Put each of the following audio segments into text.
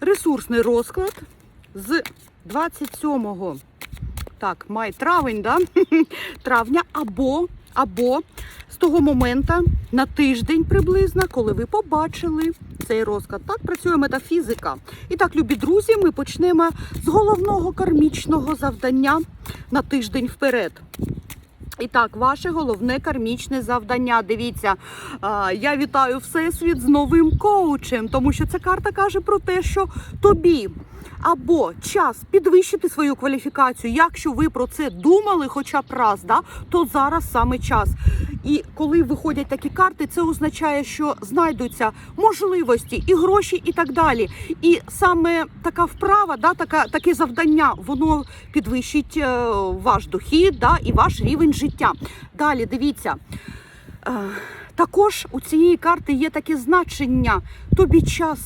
ресурсний розклад з 27 так, май травень, да? травня або, або з того моменту на тиждень приблизно, коли ви побачили цей розклад. Так працює метафізика. І так, любі друзі, ми почнемо з головного кармічного завдання на тиждень вперед. І так, ваше головне кармічне завдання. Дивіться, я вітаю Всесвіт з новим коучем, тому що ця карта каже про те, що тобі або час підвищити свою кваліфікацію. Якщо ви про це думали, хоча б раз, да, то зараз саме час. І коли виходять такі карти, це означає, що знайдуться можливості і гроші, і так далі. І саме така вправа, да, така, таке завдання, воно підвищить е, ваш дохід да, і ваш рівень життя. Далі дивіться. Е, також у цієї карти є таке значення. Тобі час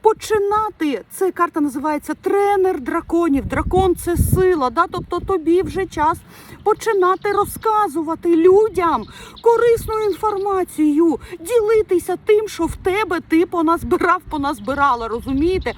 починати. Це карта називається тренер драконів. Дракон це сила. Да? Тобто тобі вже час починати розказувати людям корисну інформацію, ділитися тим, що в тебе ти поназбирав, поназбирала. Розумієте?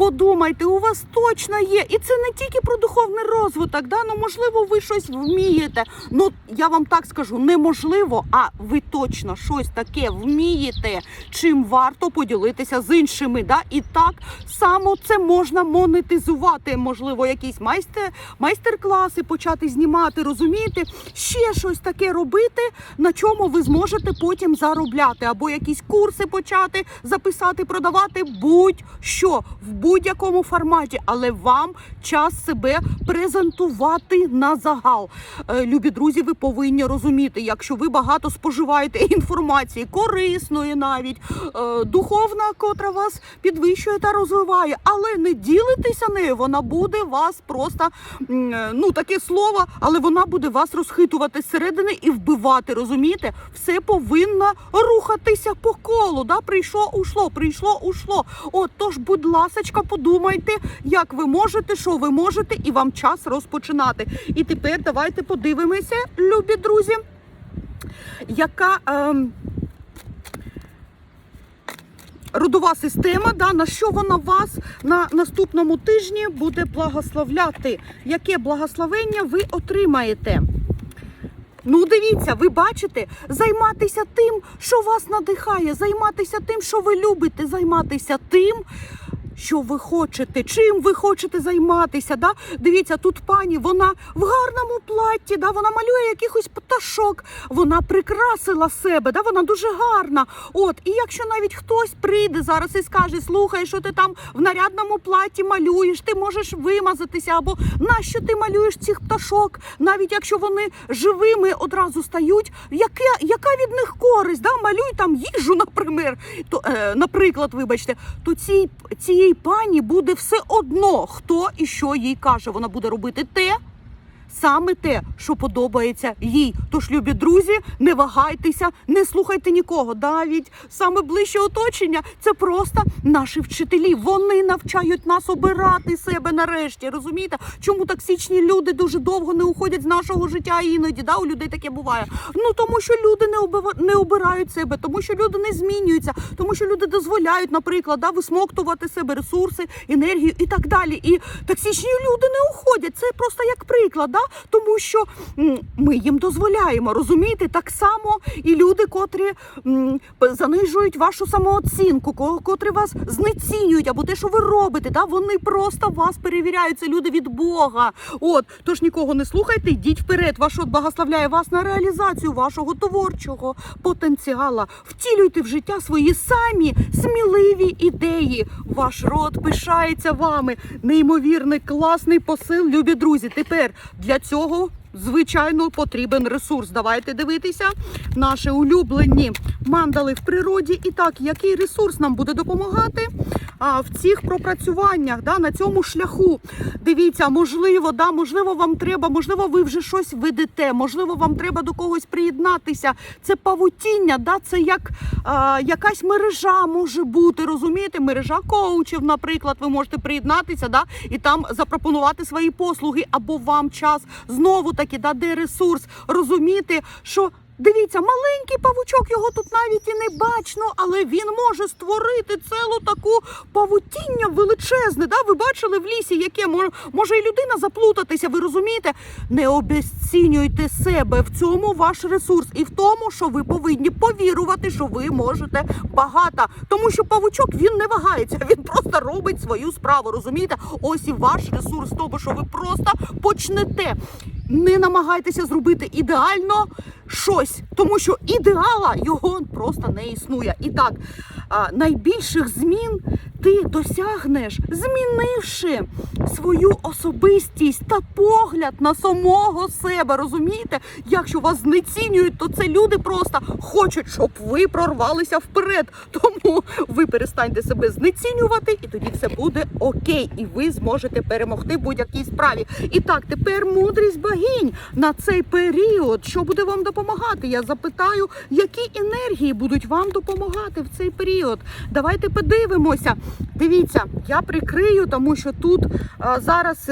Подумайте, у вас точно є. І це не тільки про духовний розвиток. Да? Ну, можливо, ви щось вмієте. Ну, я вам так скажу, неможливо, а ви точно щось таке вмієте, чим варто поділитися з іншими. Да? І так само це можна монетизувати. Можливо, якісь майстер, майстер-класи почати знімати, розумієте? Ще щось таке робити, на чому ви зможете потім заробляти, або якісь курси почати записати, продавати, будь-що в будь-якому форматі, але вам час себе презентувати на загал. Е, Любі друзі, ви повинні розуміти, якщо ви багато споживаєте інформації, корисної навіть е, духовна, котра вас підвищує та розвиває, але не ділитеся нею, вона буде вас просто е, ну таке слово, але вона буде вас розхитувати зсередини і вбивати. Розумієте? Все повинно рухатися по колу. Да? Прийшло, ушло, прийшло, ушло. От тож, будь ласочка, подумайте, як ви можете, що ви можете, і вам час розпочинати. І тепер давайте подивимося, любі друзі, яка. Ем, Родова система, да, на що вона вас на наступному тижні буде благословляти? Яке благословення ви отримаєте? Ну, дивіться, ви бачите, займатися тим, що вас надихає, займатися тим, що ви любите, займатися тим, що ви хочете, чим ви хочете займатися. Да? Дивіться, тут пані, вона в гарному платі, да? вона малює якихось пташок, вона прикрасила себе, да? вона дуже гарна. От, і якщо навіть хтось прийде зараз і скаже, слухай, що ти там в нарядному платі малюєш, ти можеш вимазатися, або нащо ти малюєш цих пташок, навіть якщо вони живими одразу стають, яка, яка від них користь? Да? Малюй там їжу, наприклад, то, е, наприклад, вибачте, то цій, цієї пані буде все одно, хто і що їй каже. Вона буде робити те. Саме те, що подобається їй. Тож, любі друзі, не вагайтеся, не слухайте нікого. Навіть саме ближче оточення це просто наші вчителі. Вони навчають нас обирати себе нарешті. Розумієте, чому токсичні люди дуже довго не уходять з нашого життя іноді? Да, у людей таке буває. Ну тому що люди не обива- не обирають себе, тому що люди не змінюються, тому що люди дозволяють, наприклад, да, висмоктувати себе ресурси, енергію і так далі. І токсичні люди не уходять. Це просто як приклад, да? Тому що ми їм дозволяємо. Розумієте, так само і люди, котрі занижують вашу самооцінку, котрі вас знецінюють, або те, що ви робите, да? вони просто вас перевіряють. Це люди від Бога. От тож нікого не слухайте, йдіть вперед. Ваш род благословляє вас на реалізацію вашого творчого потенціала. Втілюйте в життя свої самі сміливі ідеї. Ваш род пишається вами. Неймовірний класний посил, любі друзі. Тепер для цього. Звичайно, потрібен ресурс. Давайте дивитися наші улюблені мандали в природі. І так, який ресурс нам буде допомагати а, в цих пропрацюваннях, да, на цьому шляху. Дивіться, можливо, да, можливо, вам треба, можливо, ви вже щось ведете, можливо, вам треба до когось приєднатися. Це павутіння, да, це як а, якась мережа може бути. Розумієте, мережа коучів, наприклад, ви можете приєднатися, да, і там запропонувати свої послуги, або вам час знову таки да, де ресурс. Розуміти, що Дивіться, маленький павучок, його тут навіть і не бачно, але він може створити цілу таку павутіння величезне. Да? Ви бачили в лісі, яке може, і людина заплутатися. Ви розумієте? Не обезцінюйте себе в цьому ваш ресурс і в тому, що ви повинні повірувати, що ви можете багато. Тому що павучок він не вагається, він просто робить свою справу. Розумієте? Ось і ваш ресурс тому, що ви просто почнете. Не намагайтеся зробити ідеально щось, тому що ідеала його просто не існує. І так, найбільших змін ти досягнеш, змінивши свою особистість та погляд на самого себе. Розумієте? Якщо вас знецінюють, то це люди просто хочуть, щоб ви прорвалися вперед. Тому ви перестаньте себе знецінювати, і тоді все буде окей, і ви зможете перемогти в будь-якій справі. І так, тепер мудрість богинь на цей період, що буде вам допомагати. Я запитаю, які енергії будуть вам допомагати в цей період. Давайте подивимося. Дивіться, я прикрию, тому що тут зараз.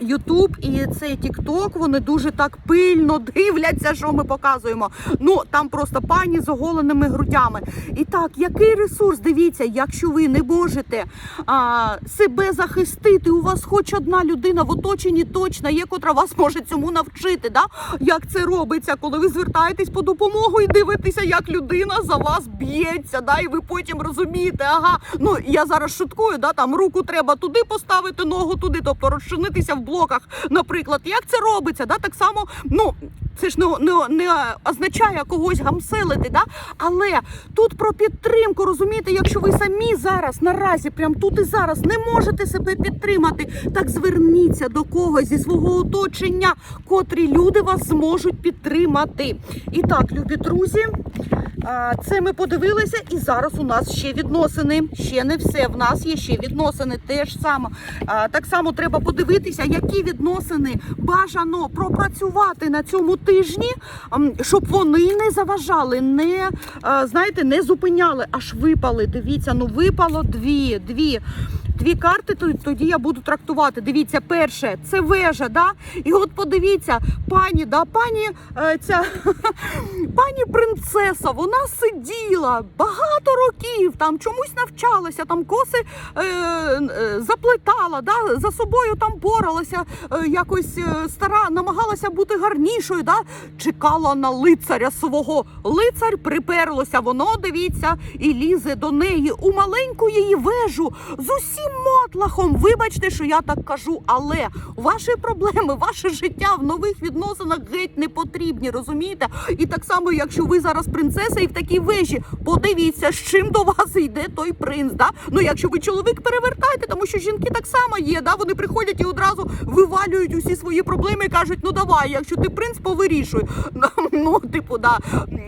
Ютуб і цей Тікток вони дуже так пильно дивляться, що ми показуємо. Ну там просто пані з оголеними грудями. І так, який ресурс? Дивіться, якщо ви не можете а, себе захистити, у вас хоч одна людина в оточенні точно є, котра вас може цьому навчити. Да? Як це робиться, коли ви звертаєтесь по допомогу і дивитеся, як людина за вас б'ється, да? і ви потім розумієте, ага, ну я зараз шуткую, да? там руку треба туди поставити, ногу туди, тобто розчинитися в блоках, наприклад. Як це робиться? Да? Так само, ну. Це ж не, не, не означає когось гамселити, да? але тут про підтримку, розумієте, якщо ви самі зараз наразі, прям тут і зараз не можете себе підтримати, так зверніться до когось зі свого оточення, котрі люди вас зможуть підтримати. І так, любі друзі, це ми подивилися, і зараз у нас ще відносини. Ще не все. В нас є ще відносини. Теж саме. Так само треба подивитися, які відносини бажано пропрацювати на цьому тижні, щоб вони не заважали, не знаєте, не зупиняли, аж випали. Дивіться, ну випало дві, дві. Дві карти, то- тоді я буду трактувати. Дивіться, перше це вежа, да? І от подивіться, пані, да, пані е, ця пані принцеса, вона сиділа багато років, там чомусь навчалася, там коси е, е, заплетала, да, за собою там боролася, е, якось е, стара, намагалася бути гарнішою, да, чекала на лицаря свого. Лицар приперлося, воно дивіться, і лізе до неї у маленьку її вежу з усім мотлахом. Вибачте, що я так кажу, але ваші проблеми, ваше життя в нових відносинах геть не потрібні, розумієте? І так само, якщо ви зараз принцеса і в такій вежі, подивіться, з чим до вас йде той принц. Да? Ну, якщо ви чоловік, перевертайте, тому що жінки так само є. Да? Вони приходять і одразу вивалюють усі свої проблеми і кажуть, ну давай, якщо ти принц, повирішуй. Ну, типу, да.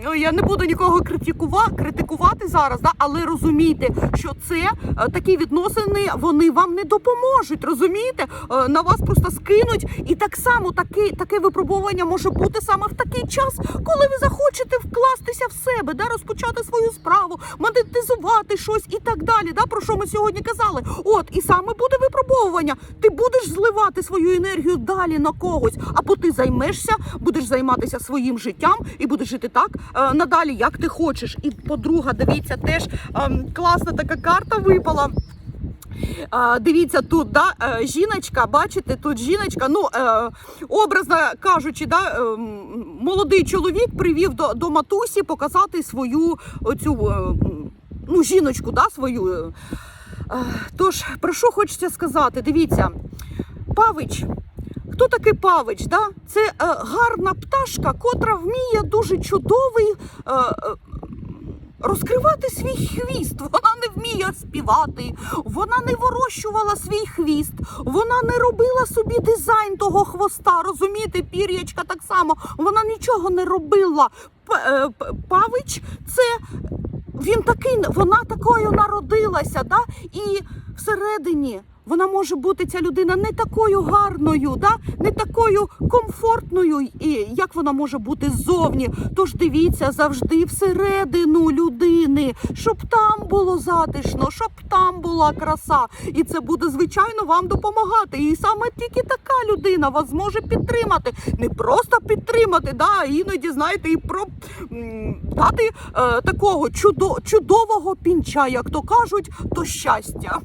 Ну, я не буду нікого критикувати, критикувати зараз, да? але розумійте, що це е, такі відносини, вони вам не допоможуть. Розумієте? Е, На вас просто скинуть. І так само таке, таке випробування може бути саме в такий час, коли ви захочете вкластися в себе, да? розпочати свою справу, монетизувати щось і так далі. Да? Про що ми сьогодні казали? От, і саме буде випробовування. Ти будеш зливати свою енергію далі на когось, або ти займешся, будеш займатися своїм життям і будеш жити так е, надалі, як ти хочеш. І подруга, дивіться, теж ем, класна така карта випала. Дивіться, тут да, е, жіночка, бачите, тут жіночка, ну е, образно кажучи, да, е, молодий чоловік привів до, до матусі показати свою оцю е, ну, жіночку, да, свою. Тож, про що хочеться сказати? Дивіться, Павич. Хто такий Павич? Да? Це е, гарна пташка, котра вміє дуже чудовий е, розкривати свій хвіст. Вона не вміє співати, вона не вирощувала свій хвіст, вона не робила собі дизайн того хвоста. Розумієте, пір'ячка так само. Вона нічого не робила. Е, Павич це він такий, вона такою народилася, да? і всередині вона може бути ця людина не такою гарною, да? не такою комфортною, і як вона може бути ззовні. Тож дивіться завжди всередину людини, щоб там було затишно, щоб там була краса. І це буде звичайно вам допомагати. І саме тільки така людина вас зможе підтримати, не просто підтримати, да, а іноді знаєте, і про дати е, такого чудо, чудового пінча, як то кажуть, до щастя.